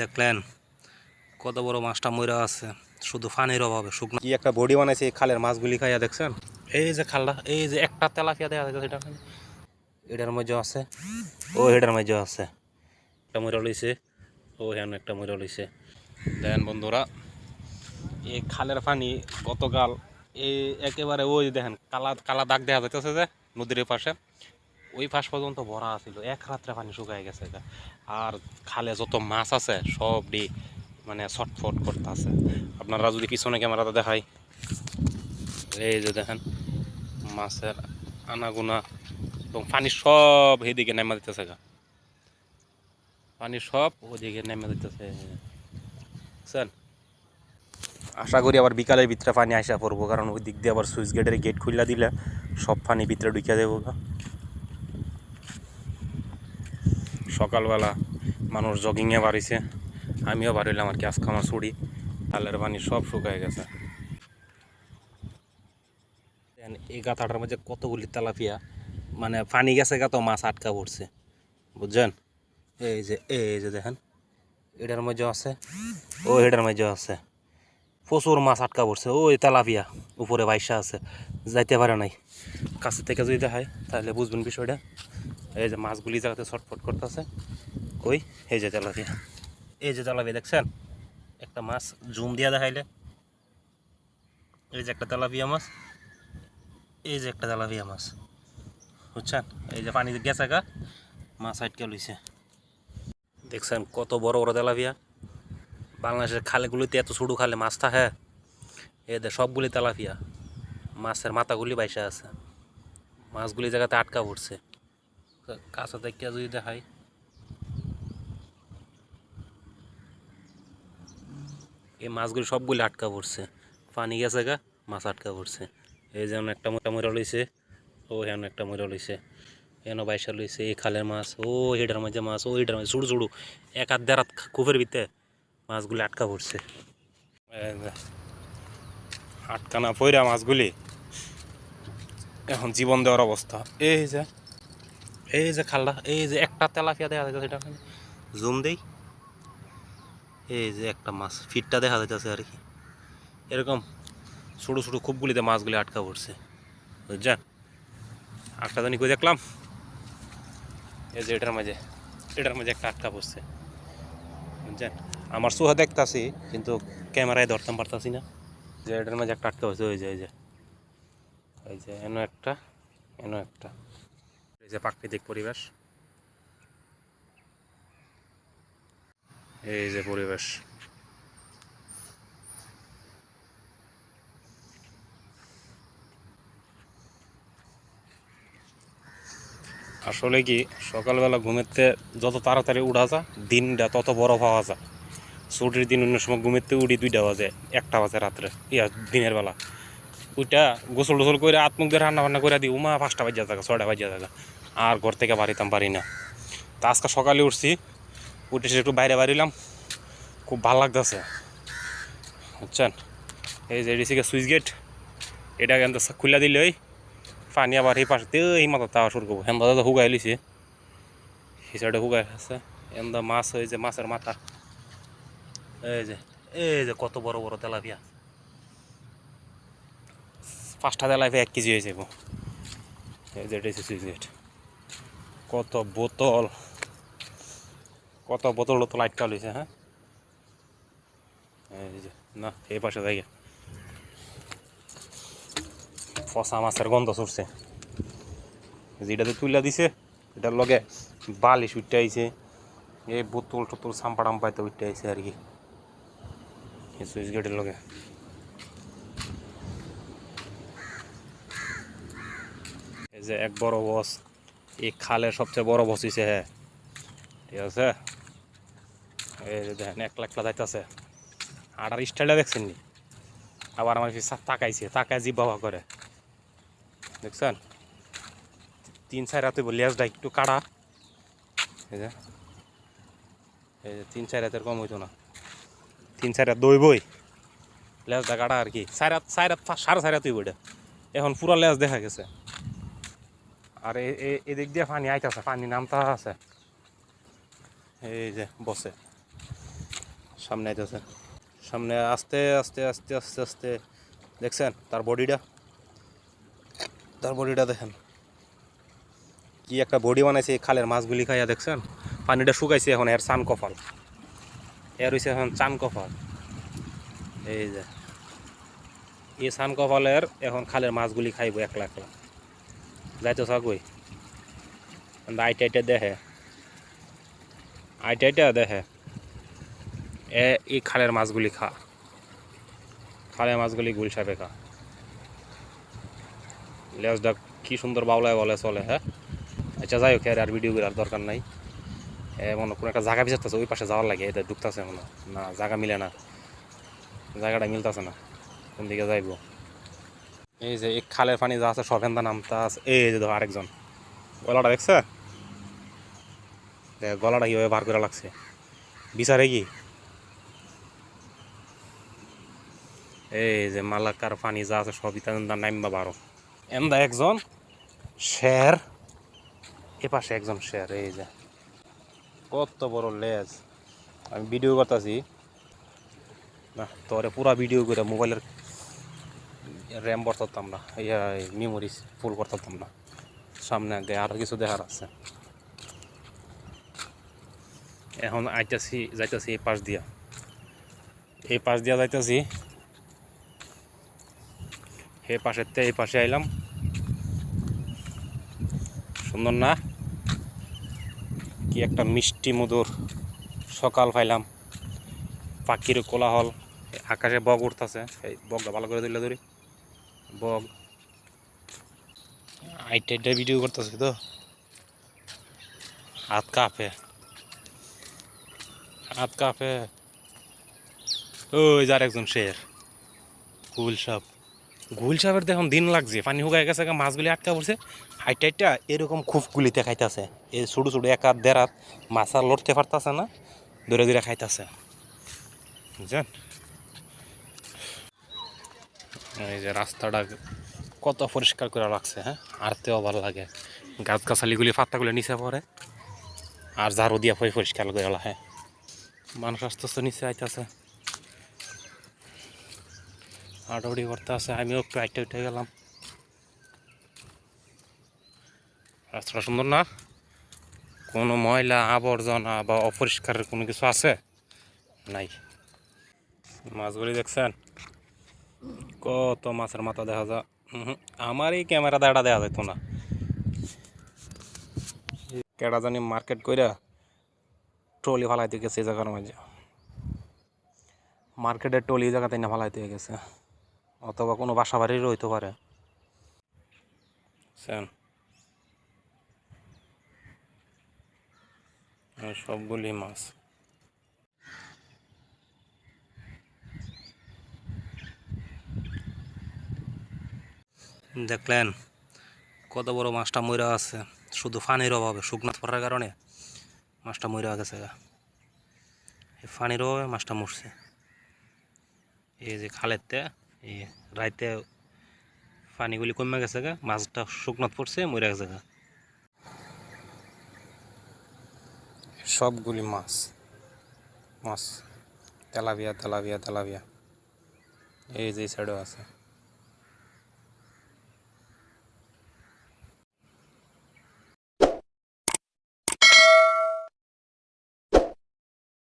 দেখলেন কত বড় মাছটা মরা আছে শুধু পানির অভাবে শুকনো। কি একটা বডি বানাইছে এই খালের মাছগুলি খাইয়া দেখছেন? এই যে খালটা এই যে একটা তেলাপিয়া দেখা যাচ্ছে এটা এটার মধ্যে আছে। ও এটার মধ্যে আছে। একটা মরা লইছে ও হ্যান একটা মরা লইছে। দেন বন্ধুরা এই খালের পানি গতকাল এই একেবারে ওই দেখেন কালা কালা দাগ দেখা যাইতেছে যে নদীর পাশে ওই পাশ পর্যন্ত ভরা ছিল এক রাত্রে পানি শুকায় গেছে। আর খালে যত মাছ আছে সব ডি মানে ছটফট করতে আছে আপনারা যদি পিছনে ক্যামেরাতে দেখাই। এই যে দেখেন, মাছের আনাগুনা এবং পানি সব এইদিকে নেমে দিতেছে গা। পানি সব ওদিকে নেমে দিতেছে। বুঝছেন? আশা করি আবার বিকালের ভিতরে পানি আসা পড়ব, কারণ ওই দিক দিয়ে আবার সুইচ গেটের গেট খুললা দিলে সব পানি ভিতরে ঢুকিয়ে দেবো গা। সকালবেলা মানুষ জগিংয়ে বাড়িছে। আমিও বাড়িলাম আর কি, আজকে আমার ছুটি। তালের পানি সব শুকায় গেছে। এই গাথাটার মধ্যে কতগুলি তেলাপিয়া মানে পানি গেছে গা তো, মাছ আটকা পড়ছে। বুঝছেন? এই যে এই যে দেখেন, এটার মধ্যে আছে, ও এটার মধ্যে আছে। প্রচুর মাছ আটকা পড়ছে। ওই তেলাপিয়া উপরে বাইসা আছে, যাইতে পারে নাই। কাছে থেকে যদি দেখায়, তাহলে বুঝবেন বিষয়টা। এই যে মাছগুলি জায়গাতে ছটফট করতেছে। কই? এই যে তেলাপিয়া এই যে তেলাপিয়া দেখছেন? একটা মাছ জুম দিয়া দেখাইলে। এই যে একটা তেলাপিয়া মাছ। এই যে একটা তেলাপিয়া মাছ। বুঝছেন? এই যে পানি গেছে গা, মাছ আটকে লইছে। দেখছেন কত বড় বড় তেলাপিয়া। বাংলাদেশের খালেগুলিতে এত ছোটো খালে মাছ থাকে। এদের সবগুলি তেলাপিয়া। মাছের মাথাগুলি বাইসা আছে। মাছগুলি জায়গাতে আটকা পড়ছে। কাঁচা থেকে যদি দেখাই। এই মাছগুলি সবগুলি আটকা পড়ছে। পানি গেছে গা, মাছ আটকা পড়ছে। এই যেমন একটা মোটা মরা লইছে, ও হেন একটা মরা লইছে। এন বাইসা লইছে, এই খালের মাছ, ও হেডার মাঝে মাছ, ও হেডার মাঝে ছুড়ু এক হাত দেড় হাত কুপের ভিতরে মাছগুলি আটকা পড়ছে। আটকানা পইরা মাছগুলি এখন জীবন দেওয়ার অবস্থা। এই যে এই যে খালটা, এই যে একটা তেলাপিয়া দেখা যাচ্ছে এটা। জুম দেই। এই যে একটা মাছ, ফিটটা দেখা যাইতেছে আর কি। এরকম ছোটো ছোটো খুবগুলিতে মাছগুলি আটকা পড়ছে, বুঝছেন? একটা জানি কই দেখলাম? এই যে এটার মাঝে এটার মাঝে একটা আটকা পড়ছে, বুঝছেন? আমার চোহা দেখতাছি, কিন্তু ক্যামেরায় ধরতাম পারতাছি না যে এটার মাঝে একটা আটকা পড়ছে। ওই যে, এই যে এই যে, এনো একটা এনো একটা। যে প্রাকৃতিক পরিবেশ। এই যে পরিবেশ। আসলে কি, সকালবেলা ঘুমেতে যত তাড়াতাড়ি উঠা যা দিনটা তত বড় পাওয়া যায়। ছুটির দিন অন্য সময় ঘুমেতে উঠি দুইটা বাজে, একটা বাজে রাত্রে, ইয়া দিনের বেলা। ওইটা গোসল টোসল করে আত্মুখ দিয়ে রান্না বান্না করে দিই, উমা পাঁচটা বাজিয়া থাকা ছয়টা বাজিয়া থাকা আর ঘর থেকে বাড়িতাম পারি না। তা আজকে সকালে উঠছি, উঠে একটু বাইরে বাড়িলাম খুব ভালো লাগতেছে, বুঝছেন? এই যে এডিসিকে সুইচ গেট, এটা কিন্তু খুলে দিলে ওই পানি আবার এই পাশে এই মাথা তাওয়া শুরু করব। হেন দাদা হুগাই লিছে এই সাইডে হুগাই আছে। এন্দা মাছ এই যে মাছের মাথা। এই যে এই যে কত বড় বড় তেলাপিয়া। পাঁচটা তেলাপিয়া এক কেজি হয়ে যাব এই যে এটা সুইচ গেট। কত বোতল? কত বোতল তো লাইট কালিছে হ্যাঁ? না, এই পাশে জায়গা ফসা মাছের গন্ধ ছুটছে। যেটাতে তুইলা দিছে, এটার লগে বালিশ উঠতে আইছে। এই বোতল টোতল সাম্পা টাম্পাইতে উঠতে আইছে আর কি। সুইচ গেটের লগে। এই যে এক বড় বস। এই খালের সবচেয়ে বড় বস হইছে হ্যাঁ। ঠিক আছে? এই যে দেখেন এক লাখ যাইতেছে। আটার স্টাইলটা দেখছেন নি? আবার আমার তাকাইছে, তাকায় জিভ বাবা করে। দেখছেন? তিন, চার রাতে লেজটা একটু কাড়া। এই যে। এই যে তিন, চার রাতের কম হইতো না। তিন, চার রাত দই বই লেজটা কাটা আর কি। চার রাত চার রাত, সাড়ে চার রাতই বইটা এখন পুরো লেজ দেখা গেছে। আর এদিক দিয়ে পানি আইতাছে, পানি নামতা আছে। এই যে, বসে। সামনে আইতেছে। সামনে আস্তে আস্তে আস্তে আস্তে আস্তে। দেখছেন, তার বডিটা? তার বডিটা দেখেন। কি একটা বডি বানাইছে খালের মাছগুলি খাইয়া দেখছেন? পানিটা শুকাইছে এখন এর চান কপাল। এর হইছে এখন চান কপাল। এই যে। এই চান কপালের এখন খালের মাছগুলি খাইব একলা একলা। যাইতো চাকই আইটা আইটা দেখে আইটা আইটা দেখে এ এই খালের মাছগুলি খা খালের মাছগুলি গুল সাপে খা লেজটা কি সুন্দর বাউলায় বলে চলে হ্যাঁ আচ্ছা যাই হোক আর ভিডিও করার দরকার নাই এ মনে কোনো একটা জায়গা বিচারতেছে ওই পাশে যাওয়ার লাগে এটা ঢুকতেছে মনে না জায়গা মিলে না জায়গাটা মিলতেছে না কোন দিকে যাইব এই যে এই খালের পানি যা আছে সভেন্দা নামতা আছে। এই যে দেখো আরেকজন। গলাটা দেখছে? দেখ, গলাটা কীভাবে বার করে লাগছে। বিচারে কি? এই যে মালাকার পানি যা আছে সবই তার নাইমবা বারো। এমদা একজন শের, এ পাশে একজন শের, এই যে। কত বড় লেজ। আমি ভিডিও করতেছি। না, তোরে পুরা ভিডিও করে মোবাইলের র্যাম করতাম না ইয়া মেমোরি ফুল করতাম না সামনে আগে আরও কিছু দেখার আছে। এখন আইতাছি, যাইতাছি এই পাশ দিয়া। এই পাশ দিয়া যাইতাছি। এই পাশের তে এই পাশে আইলাম। সুন্দর না? কি একটা মিষ্টি মধুর সকাল পাইলাম। পাখির কোলাহল, আকাশে বগ উঠতেছে। এই বগটা ভালো করে দিলে ধরি। বগ আইটা ভিডিও করতেছে তো। হাত কাঁপে। হাত কাঁপে। ওই যার একজন শের। গুল সাপ। গুল সাপের দেখুন দিন লাগছে। পানি শুকায় গেছে মাছগুলি আটকা পড়ছে। হাইটা হাইটা এরকম খুফগুলিতে খাইতেছে। এই ছোটো ছোটো এক হাত, দেড় হাত, মাছ আর লড়তে পারতেছে না। ধরে ধরে খাইতেছে। বুঝছেন এই যে রাস্তাটা কত পরিষ্কার করে রাখছে হ্যাঁ? আরতেও ভালো লাগে। গাছ গাছালিগুলি পাত্তাগুলো নিচে পড়ে, আর ঝাড়ু দিয়া পরে পরিষ্কার করে রাখে। মানুষ আস্তে আস্তে নিচে আইতেছে। আটাউটি করতে আছে, আমিও একটু আইটে উঠে গেলাম। রাস্তাটা সুন্দর না? কোনো ময়লা, আবর্জনা বা অপরিষ্কার কোনো কিছু আছে? নাই। মাছগুলি দেখছেন? কত মাছের মাথা দেখা যা আমার এই ক্যামেরা দাঁড়া দেখা যেত না। কেডা জানি মার্কেট কইরা ট্রলি ফালাইতে গেছে এই জায়গার মাঝে। মার্কেটের ট্রলি জায়গাতে না ফালাইতে গেছে। অথবা কোনো বাসা বাড়িরও হইতে পারে? সবগুলি মাছ। দেখলেন, কত বড় মাছটা মইরা আছে। শুধু ফানির অভাবে, শুকনা পড়ার কারণে মাছটা মইরা গেছে গা। এই ফানির অভাবে মাছটা মরছে। এই যে খালেতে এই রাইতে পানিগুলি কমে গেছে গা, মাছটা শুকনাত পড়ছে মরে গেছে গা। সবগুলি মাছ মাছ। Tilapia tilapia tilapia. এই যে সাইডেও আছে।